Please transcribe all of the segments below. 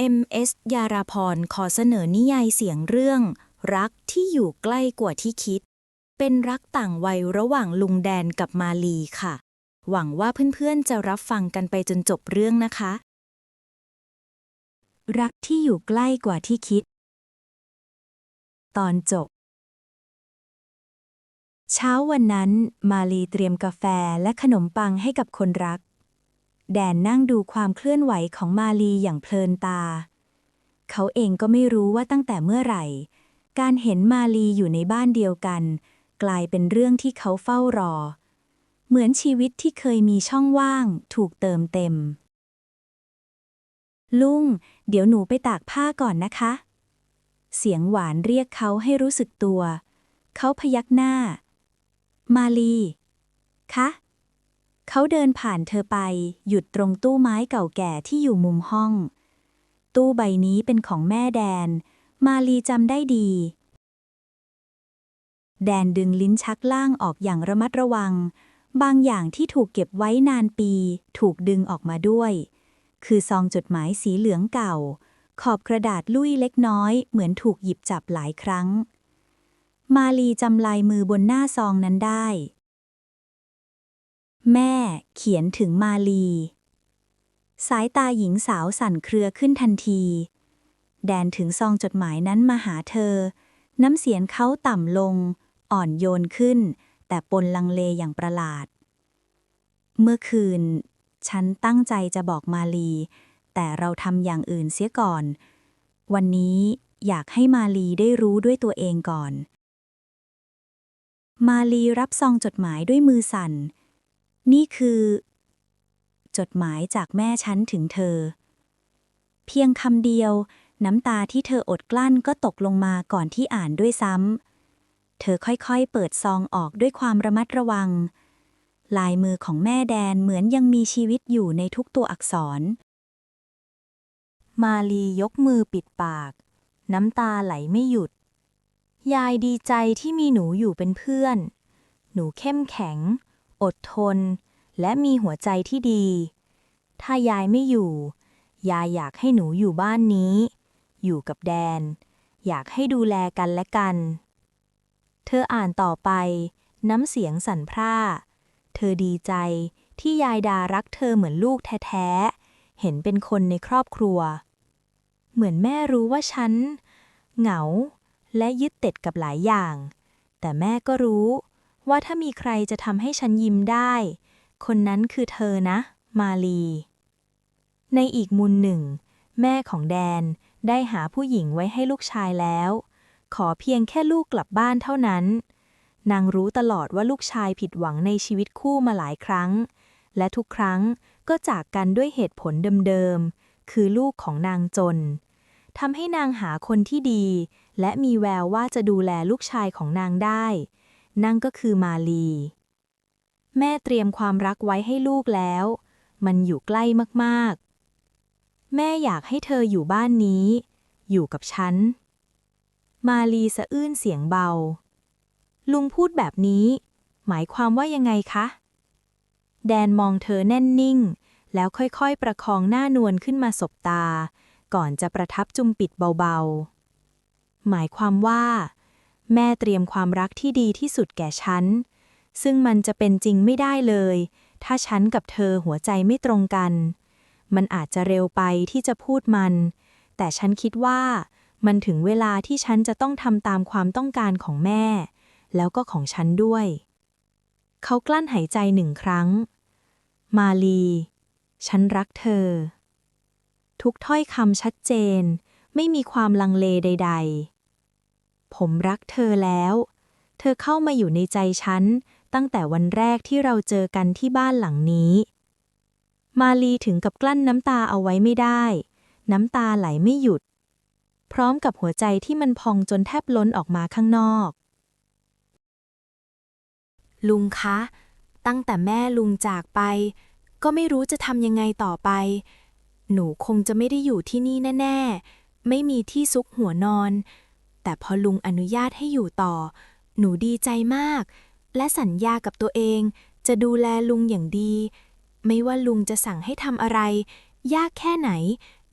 MS ยาราพรขอเสนอนิยายเสียงเรื่อง รักที่อยู่ใกล้กว่าที่คิด เป็นรักต่างวัยระหว่างลุงแดนกับมาลีค่ะ หวังว่าเพื่อนๆจะรับฟังกันไปจนจบเรื่องนะคะ รักที่อยู่ใกล้กว่าที่คิด ตอนจบ เช้าวันนั้น มาลีเตรียมกาแฟและขนมปังให้กับคนรัก แดนนั่งดูความเคลื่อนไหวของมาลีอย่างเพลินตา เขาเองก็ไม่รู้ว่าตั้งแต่เมื่อไหร่ การเห็นมาลีอยู่ในบ้านเดียวกัน กลายเป็นเรื่องที่เขาเฝ้ารอ เหมือนชีวิตที่เคยมีช่องว่างถูกเติมเต็ม ลุง เดี๋ยวหนูไปตากผ้าก่อนนะคะ เสียงหวานเรียกเขาให้รู้สึกตัว เขาพยักหน้า มาลี คะ เขาเดินผ่านเธอไป หยุดตรงตู้ไม้เก่าแก่ที่อยู่มุมห้อง ตู้ใบนี้เป็นของแม่แดน มาลีจำได้ดี แดนดึงลิ้นชักล่างออกอย่างระมัดระวัง บางอย่างที่ถูกเก็บไว้นานปี ถูกดึงออกมาด้วย คือซองจดหมายสีเหลืองเก่า ขอบกระดาษลุ่ยเล็กน้อย เหมือนถูกหยิบจับหลายครั้ง มาลีจำลายมือบนหน้าซองนั้นได้ แม่เขียนถึงมาลี สายตาหญิงสาวสั่นเครือขึ้นทันที แดนถึงซองจดหมายนั้นมาหาเธอ น้ำเสียงเขาต่ำลง อ่อนโยนขึ้น แต่ปนลังเลอย่างประหลาด เมื่อคืน ฉันตั้งใจจะบอกมาลี แต่เราทำอย่างอื่นเสียก่อน วันนี้อยากให้มาลีได้รู้ด้วยตัวเองก่อน มาลีรับซองจดหมายด้วยมือสั่น นี่คือ จดหมายจากแม่ฉันถึงเธอ เพียงคำเดียว น้ำตาที่เธออดกลั้นก็ตกลงมาก่อนที่อ่านด้วยซ้ำ เธอค่อยๆ เปิดซองออกด้วยความระมัดระวัง ลายมือของแม่แดนเหมือนยังมีชีวิตอยู่ในทุกตัวอักษร มาลียกมือปิดปาก น้ำตาไหลไม่หยุด ยายดีใจที่มีหนูอยู่เป็นเพื่อน หนูเข้มแข็ง อดทน และมีหัวใจที่ดี ถ้ายายไม่อยู่ ยายอยากให้หนูอยู่บ้านนี้ อยู่กับแดน อยากให้ดูแลกันและกัน เธออ่านต่อไป น้ำเสียงสั่นพร่า เธอดีใจที่ยายดารักเธอเหมือนลูกแท้ๆ เห็นเป็นคนในครอบครัว เหมือนแม่รู้ว่าฉัน เหงา และยึดติดกับหลายอย่าง แต่แม่ก็รู้ ว่าถ้ามีใครจะทำให้ฉันยิ้มได้ คนนั้นคือเธอนะ มาลี ในอีกมุมหนึ่ง แม่ของแดนได้หาผู้หญิงไว้ให้ลูกชายแล้ว ขอเพียงแค่ลูกกลับบ้านเท่านั้น นางรู้ตลอดว่าลูกชายผิดหวังในชีวิตคู่มาหลายครั้ง และทุกครั้งก็จากกันด้วยเหตุผลเดิมๆ คือลูกของนางจนทำให้นางหาคนที่ดี และมีแววว่าจะดูแลลูกชายของนางได้ นั่นก็คือมาลี แม่เตรียมความรักไว้ให้ลูกแล้ว มันอยู่ใกล้มากๆ แม่อยากให้เธออยู่บ้านนี้ อยู่กับฉัน มาลีสะอื้นเสียงเบา ลุงพูดแบบนี้ หมายความว่ายังไงคะ แดนมองเธอแน่นนิ่ง แล้วค่อยๆ ประคองหน้านวลขึ้นมาสบตา ก่อนจะประทับจุมปิดเบาๆ หมายความว่า แม่เตรียมความรักที่ดีที่สุดแก่ฉัน ซึ่งมันจะเป็นจริงไม่ได้เลย ถ้าฉันกับเธอหัวใจไม่ตรงกัน มันอาจจะเร็วไปที่จะพูดมัน แต่ฉันคิดว่า มันถึงเวลาที่ฉันจะต้องทำตามความต้องการของแม่ แล้วก็ของฉันด้วย เขากลั้นหายใจหนึ่งครั้ง มาลี ฉันรักเธอ ทุกถ้อยคำชัดเจน ไม่มีความลังเลใด ๆ ผมรักเธอแล้ว เธอเข้ามาอยู่ในใจฉัน ตั้งแต่วันแรกที่เราเจอกันที่บ้านหลังนี้ มาลีถึงกับกลั้นน้ำตาเอาไว้ไม่ได้ น้ำตาไหลไม่หยุด พร้อมกับหัวใจที่มันพองจนแทบล้นออกมาข้างนอก ลุงคะ ตั้งแต่แม่ลุงจากไป ก็ไม่รู้จะทำยังไงต่อไป หนูคงจะไม่ได้อยู่ที่นี่แน่ ๆ ไม่มีที่ซุกหัวนอน แต่พอลุงอนุญาตให้อยู่ต่อ หนูดีใจมาก และสัญญากับตัวเองจะดูแลลุงอย่างดี ไม่ว่าลุงจะสั่งให้ทำอะไร ยากแค่ไหน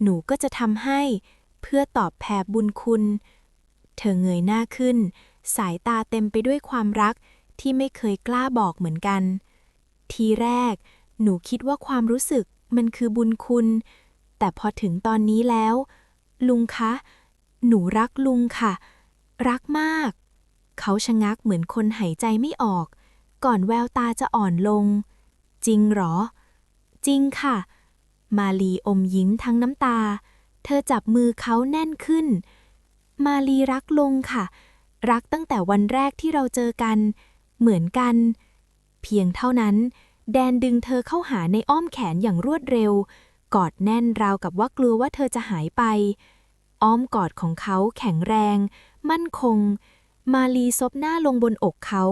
หนูก็จะทำให้ เพื่อตอบแผ่บุญคุณ เธอเงยหน้าขึ้น สายตาเต็มไปด้วยความรักที่ไม่เคยกล้าบอกเหมือนกัน ทีแรก หนูคิดว่าความรู้สึกมันคือบุญคุณ แต่พอถึงตอนนี้แล้ว ลุงคะ หนูรักลุงค่ะ รักมาก เขาชะงักเหมือนคนหายใจไม่ออก ก่อนแววตาจะอ่อนลง จริงเหรอ จริงค่ะ มาลีอมยิ้มทั้งน้ำตา เธอจับมือเขาแน่นขึ้น มาลีรักลุงค่ะ รักตั้งแต่วันแรกที่เราเจอกัน เหมือนกัน เพียงเท่านั้น แดนดึงเธอเข้าหาในอ้อมแขนอย่างรวดเร็ว กอดแน่นราวกับว่ากลัวว่าเธอจะหายไป อ้อมกอดของเขาแข็งแรง มั่นคง มาลีซบหน้าลงบนอกเขา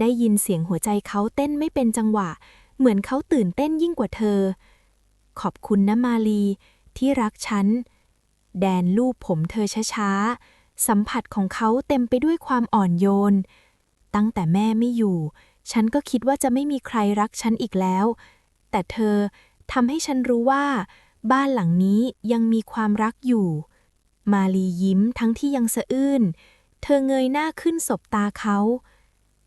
ได้ยินเสียงหัวใจเขาเต้นไม่เป็นจังหวะ เหมือนเขาตื่นเต้นยิ่งกว่าเธอ ขอบคุณนะมาลีที่รักฉัน แดนลูบผมเธอช้าๆ สัมผัสของเขาเต็มไปด้วยความอ่อนโยน ตั้งแต่แม่ไม่อยู่ ฉันก็คิดว่าจะไม่มีใครรักฉันอีกแล้ว แต่เธอทำให้ฉันรู้ว่า บ้านหลังนี้ยังมีความรักอยู่ มาลียิ้มทั้งที่ยังสะอื้น เธอเงยหน้าขึ้นสบตาเขา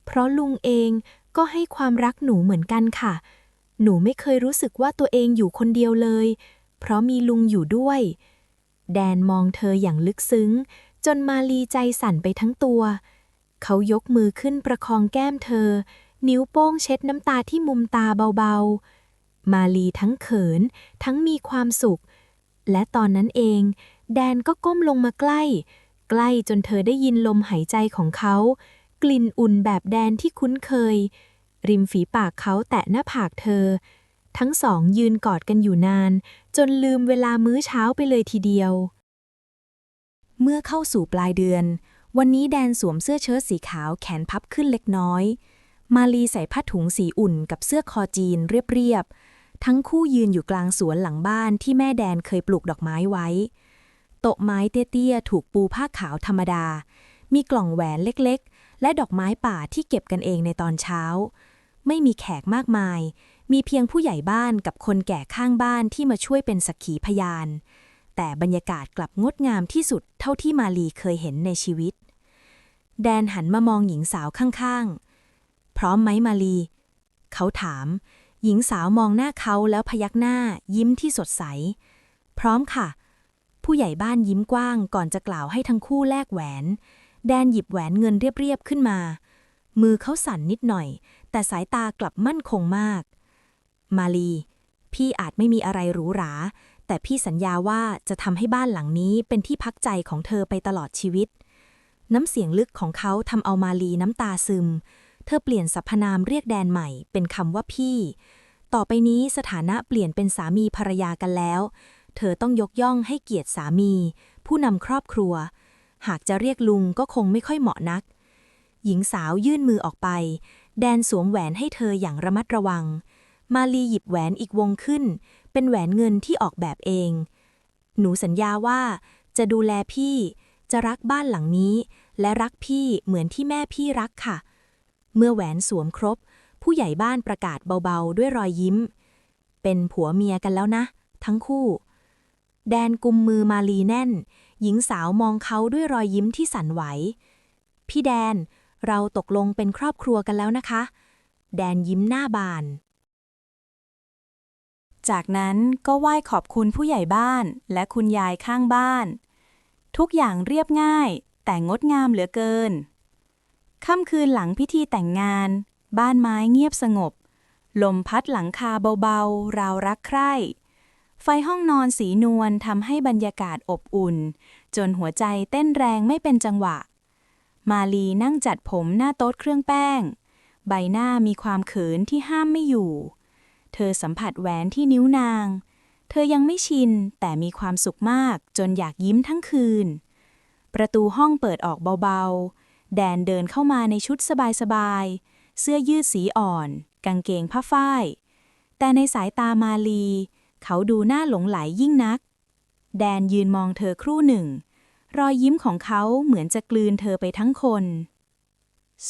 เพราะลุงเองก็ให้ความรักหนูเหมือนกันค่ะ หนูไม่เคยรู้สึกว่าตัวเองอยู่คนเดียวเลย เพราะมีลุงอยู่ด้วย แดนมองเธออย่างลึกซึ้ง จนมาลีใจสั่นไปทั้งตัว เขายกมือขึ้นประคองแก้มเธอ นิ้วโป้งเช็ดน้ำตาที่มุมตาเบาๆ มาลีทั้งเขิน ทั้งมีความสุข และตอนนั้นเอง แดนก็ก้มลงมาใกล้ ใกล้จนเธอได้ยินลมหายใจของเขา กลิ่นอุ่นแบบแดนที่คุ้นเคย ริมฝีปากเขาแตะหน้าผากเธอ ทั้งสองยืนกอดกันอยู่นาน จนลืมเวลามื้อเช้าไปเลยทีเดียว เมื่อเข้าสู่ปลายเดือน วันนี้แดนสวมเสื้อเชิ้ตสีขาวแขนพับขึ้นเล็กน้อย มาลีใส่ผ้าถุงสีอุ่นกับเสื้อคอจีนเรียบๆทั้งคู่ยืนอยู่กลางสวนหลังบ้านที่แม่แดนเคยปลูกดอกไม้ไว้ โต๊ะไม้เตี้ยๆถูกปูผ้าขาวธรรมดา มีกล่องแหวนเล็กๆ และดอกไม้ป่าที่เก็บกันเองในตอนเช้า ไม่มีแขกมากมาย มีเพียงผู้ใหญ่บ้านกับคนแก่ข้างบ้านที่มาช่วยเป็นสักขีพยาน แต่บรรยากาศกลับงดงามที่สุดเท่าที่มาลีเคยเห็นในชีวิต แดนหันมามองหญิงสาวข้างๆ พร้อมไหมมาลี เขาถาม หญิงสาวมองหน้าเขาแล้วพยักหน้ายิ้มที่สดใส พร้อมค่ะ ผู้ใหญ่บ้านยิ้มกว้างก่อนจะกล่าวให้ทั้งคู่แลกแหวน แดนหยิบแหวนเงินเรียบๆขึ้นมา มือเขาสั่นนิดหน่อย แต่สายตากลับมั่นคงมาก มาลี พี่อาจไม่มีอะไรหรูหรา แต่พี่สัญญาว่าจะทำให้บ้านหลังนี้เป็นที่พักใจของเธอไปตลอดชีวิต น้ำเสียงลึกของเขาทำเอามาลีน้ำตาซึม เธอเปลี่ยนสรรพนามเรียกแดนใหม่เป็นคำว่าพี่ ต่อไปนี้สถานะเปลี่ยนเป็นสามีภรรยากันแล้ว เธอต้องยกย่องให้เกียรติสามี ผู้นำครอบครัว หากจะเรียกลุงก็คงไม่ค่อยเหมาะนัก หญิงสาวยื่นมือออกไป แดนสวมแหวนให้เธออย่างระมัดระวัง มาลีหยิบแหวนอีกวงขึ้น เป็นแหวนเงินที่ออกแบบเอง หนูสัญญาว่า จะดูแลพี่ จะรักบ้านหลังนี้ และรักพี่เหมือนที่แม่พี่รักค่ะ เมื่อแหวนสวมครบ ผู้ใหญ่บ้านประกาศเบาๆ ด้วยรอยยิ้ม เป็นผัวเมียกันแล้วนะ ทั้งคู่ แดนกุมมือมาลีแน่น หญิงสาวมองเขาด้วยรอยยิ้มที่สั่นไหว พี่แดน เราตกลงเป็นครอบครัวกันแล้วนะคะ แดนยิ้มหน้าบาน จากนั้นก็ไหว้ขอบคุณผู้ใหญ่บ้านและคุณยายข้างบ้าน ทุกอย่างเรียบง่าย แต่งดงามเหลือเกิน ค่ำคืนหลังพิธีแต่งงาน บ้านไม้เงียบสงบ ลมพัดหลังคาเบาๆ ราวรักใคร่ ไฟห้องนอนสีนวลทำให้บรรยากาศอบอุ่น จนหัวใจเต้นแรงไม่เป็นจังหวะ มาลีนั่งจัดผมหน้าโต๊ะเครื่องแป้ง ใบหน้ามีความเขินที่ห้ามไม่อยู่ เธอสัมผัสแหวนที่นิ้วนาง เธอยังไม่ชินแต่มีความสุขมากจนอยากยิ้มทั้งคืน ประตูห้องเปิดออกเบาๆ แดนเดินเข้ามาในชุดสบายๆ เสื้อยืดสีอ่อน กางเกงผ้าฝ้าย แต่ในสายตามาลีเเขาดูน่าหลงไหลยิ่งนัก แดนยืนมองเธอครู่หนึ่ง รอยยิ้มของเขาเหมือนจะกลืนเธอไปทั้งคน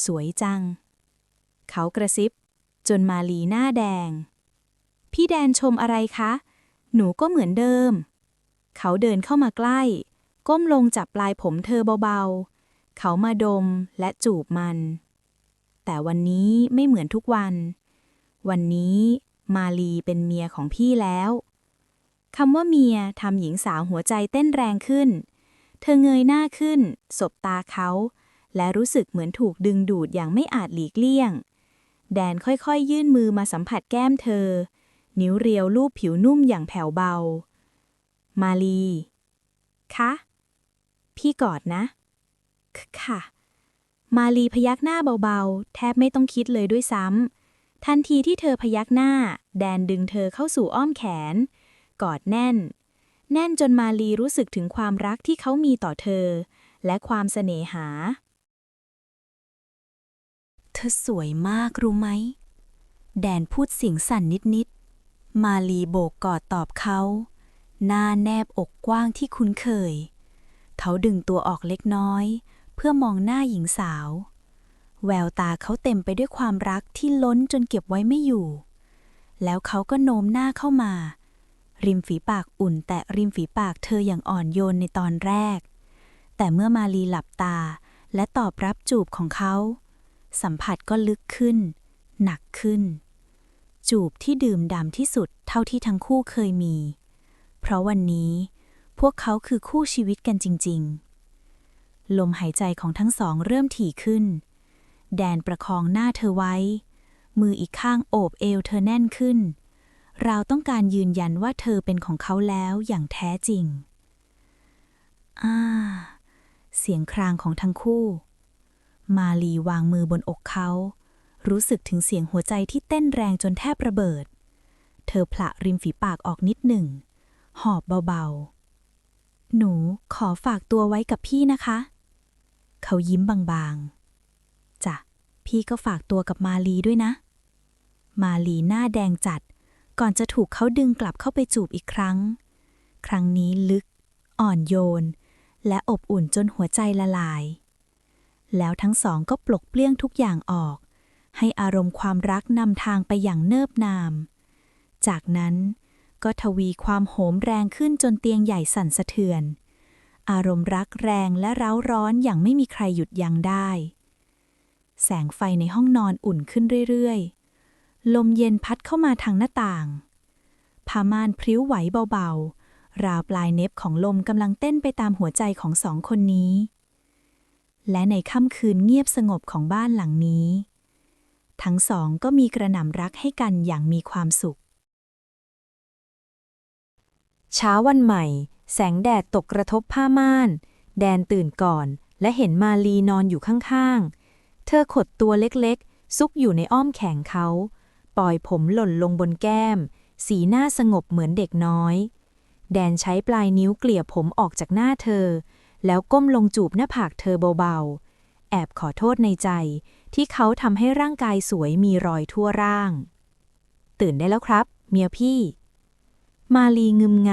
สวยจัง เขากระซิบ จนมาลีหน้าแดง พี่แดนชมอะไรคะ หนูก็เหมือนเดิม เขาเดินเข้ามาใกล้ ก้มลงจับปลายผมเธอเบาๆ เขามาดมและจูบมัน แต่วันนี้ไม่เหมือนทุกวัน วันนี้ มาลีเป็นเมียของพี่แล้วคำว่าเมียทำหญิงสาวหัวใจเต้นแรงขึ้น เธอเงยหน้าขึ้น สบตาเขา และรู้สึกเหมือนถูกดึงดูดอย่างไม่อาจหลีกเลี่ยง แดนค่อยๆยื่นมือมาสัมผัสแก้มเธอ นิ้วเรียวลูบผิวนุ่มอย่างแผ่วเบา มาลี คะ พี่กอดนะ ค่ะ มาลีพยักหน้าเบาๆ แทบไม่ต้องคิดเลยด้วยซ้ำ ทันทีที่เธอพยักหน้า แดนดึงเธอเข้าสู่อ้อมแขน กอดแน่น แน่นจนมาลีรู้สึกถึงความรักที่เขามีต่อเธอ และความเสน่หา เธอสวยมากรู้ไหม แดนพูดเสียงสั่นนิดๆ มาลีโบกกอดตอบเขา หน้าแนบอกกว้างที่คุ้นเคย เขาดึงตัวออกเล็กน้อย เพื่อมองหน้าหญิงสาว แววตาเขาเต็มไปด้วยความรักที่ล้นจนเก็บไว้ไม่อยู่ แล้วเขาก็โน้มหน้าเข้ามา ริมฝีปากอุ่น แต่ริมฝีปากเธออย่างอ่อนโยนในตอนแรก แต่เมื่อมาลีหลับตาและตอบรับจูบของเขา สัมผัสก็ลึกขึ้น หนักขึ้น จูบที่ดื่มด่ำที่สุดเท่าที่ทั้งคู่เคยมี เพราะวันนี้พวกเขาคือคู่ชีวิตกันจริง ๆ ลมหายใจของทั้งสองเริ่มถี่ขึ้น แดนประคองหน้าเธอไว้ มืออีกข้างโอบเอวเธอแน่นขึ้น เราต้องการยืนยันว่าเธอเป็นของเขาแล้วอย่างแท้จริง อ่า เสียงครางของทั้งคู่ มาลีวางมือบนอกเขา รู้สึกถึงเสียงหัวใจที่เต้นแรงจนแทบระเบิด เธอผละริมฝีปากออกนิดหนึ่ง หอบเบาๆ หนูขอฝากตัวไว้กับพี่นะคะ เขายิ้มบางๆ พี่ก็ฝากตัวกับมาลีด้วยนะ มาลีหน้าแดงจัด ก่อนจะถูกเขาดึงกลับเข้าไปจูบอีกครั้ง ครั้งนี้ลึก อ่อนโยน และอบอุ่นจนหัวใจละลาย แล้วทั้งสองก็ปลกเปลื้องทุกอย่างออก ให้อารมณ์ความรักนำทางไปอย่างเนิบนาม จากนั้นก็ทวีความโหมแรงขึ้นจนเตียงใหญ่สั่นสะเทือน อารมณ์รักแรงและเร้าร้อนอย่างไม่มีใครหยุดยั้งได้ แสงไฟในห้องนอนอุ่นขึ้นเรื่อยๆ ลมเย็นพัดเข้ามาทางหน้าต่าง ผ้าม่านพริ้วไหวเบาๆ ราวปลายเน็บของลมกำลังเต้นไปตามหัวใจของสองคนนี้ และในค่ำคืนเงียบสงบของบ้านหลังนี้ ทั้งสองก็มีกระหน่ำรักให้กันอย่างมีความสุข เช้าวันใหม่ แสงแดดตกกระทบผ้าม่าน แดนตื่นก่อน และเห็นมาลีนอนอยู่ข้างๆ เธอขดตัวเล็กๆ ซุกอยู่ในอ้อมแขนเขา ปล่อยผมหล่นลงบนแก้ม สีหน้าสงบเหมือนเด็กน้อย แดนใช้ปลายนิ้วเกลี่ยผมออกจากหน้าเธอ แล้วก้มลงจูบหน้าผากเธอเบาๆ แอบขอโทษในใจ ที่เขาทำให้ร่างกายสวยมีรอยทั่วร่าง ตื่นได้แล้วครับ เมียพี่ มาลีงึมง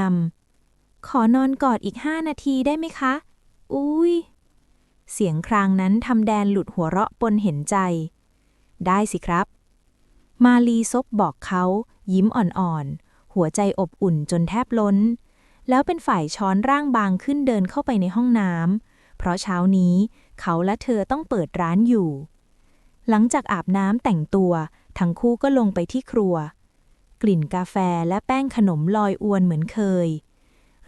ำขอนอนกอดอีกห้านาทีได้ไหมคะ อุ้ย เสียงครางนั้นทำแดนหลุดหัวเราะปนเห็นใจ ได้สิครับ มาลีซบบอกเขา ยิ้มอ่อนๆ หัวใจอบอุ่นจนแทบล้น แล้วเป็นฝ่ายช้อนร่างบางขึ้นเดินเข้าไปในห้องน้ำเพราะเช้านี้เขาและเธอต้องเปิดร้านอยู่ หลังจากอาบน้ำแต่งตัว ทั้งคู่ก็ลงไปที่ครัว กลิ่นกาแฟและแป้งขนมลอยอวนเหมือนเคย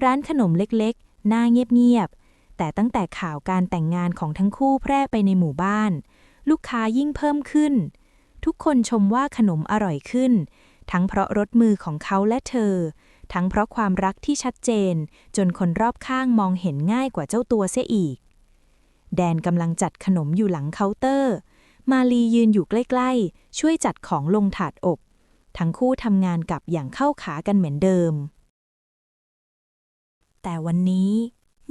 ร้านขนมเล็กๆ หน่าเงียบๆ แต่ตั้งแต่ข่าวการแต่งงานของทั้งคู่แพร่ไปในหมู่บ้าน ลูกค้ายิ่งเพิ่มขึ้น ทุกคนชมว่าขนมอร่อยขึ้น ทั้งเพราะรสมือของเขาและเธอ ทั้งเพราะความรักที่ชัดเจน จนคนรอบข้างมองเห็นง่ายกว่าเจ้าตัวเสียอีก แดนกำลังจัดขนมอยู่หลังเคาน์เตอร์ มาลียืนอยู่ใกล้ๆ ช่วยจัดของลงถาดอบ ทั้งคู่ทำงานกับอย่างเข้าขากันเหมือนเดิม แต่วันนี้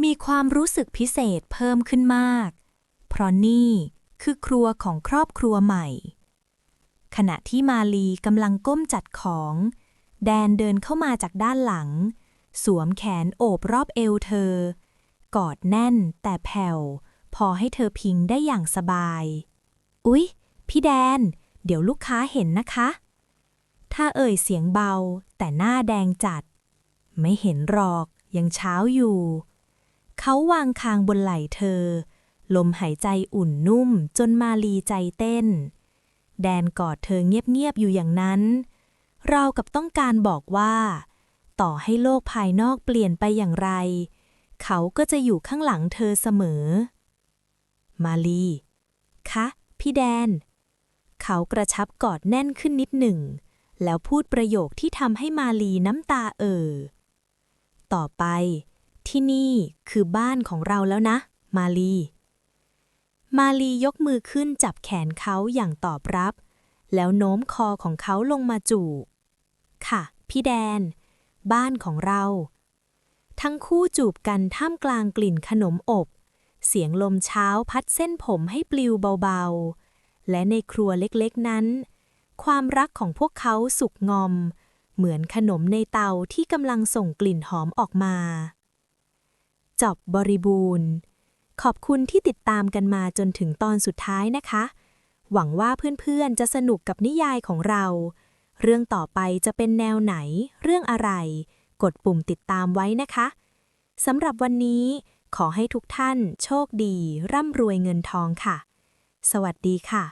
มีความรู้สึกพิเศษเพิ่มขึ้นมาก เพราะนี่คือครัวของครอบครัวใหม่ ขณะที่มาลีกำลังก้มจัดของ แดนเดินเข้ามาจากด้านหลัง สวมแขนโอบรอบเอวเธอ กอดแน่นแต่แผ่ว พอให้เธอพิงได้อย่างสบาย อุ๊ย พี่แดน เดี๋ยวลูกค้าเห็นนะคะ ถ้าเอ่ยเสียงเบาแต่หน้าแดงจัด ไม่เห็นหรอกยังเช้าอยู่ เขาวางคางบนไหล่เธอ ลมหายใจอุ่นนุ่มจนมาลีใจเต้น แดนกอดเธอเงียบๆอยู่อย่างนั้น เรากับต้องการบอกว่า ต่อให้โลกภายนอกเปลี่ยนไปอย่างไร เขาก็จะอยู่ข้างหลังเธอเสมอ มาลีคะพี่แดน เขากระชับกอดแน่นขึ้นนิดหนึ่ง แล้วพูดประโยคที่ทำให้มาลีน้ำตาเอ่อต่อไป ที่นี่คือบ้านของเราแล้วนะ มาลี มาลียกมือขึ้นจับแขนเขาอย่างตอบรับ แล้วโน้มคอของเขาลงมาจูบค่ะ พี่แดน บ้านของเรา ทั้งคู่จูบกันท่ามกลางกลิ่นขนมอบ เสียงลมเช้าพัดเส้นผมให้ปลิวเบาๆ และในครัวเล็กๆนั้น ความรักของพวกเขาสุกงอม เหมือนขนมในเตาที่กำลังส่งกลิ่นหอมออกมา จบบริบูรณ์ ขอบคุณที่ติดตามกันมาจนถึงตอนสุดท้ายนะคะ หวังว่าเพื่อนๆจะสนุกกับนิยายของเรา เรื่องต่อไปจะเป็นแนวไหน เรื่องอะไร กดปุ่มติดตามไว้นะคะสำหรับวันนี้ขอให้ทุกท่านโชคดี ร่ำรวยเงินทองค่ะ สวัสดีค่ะ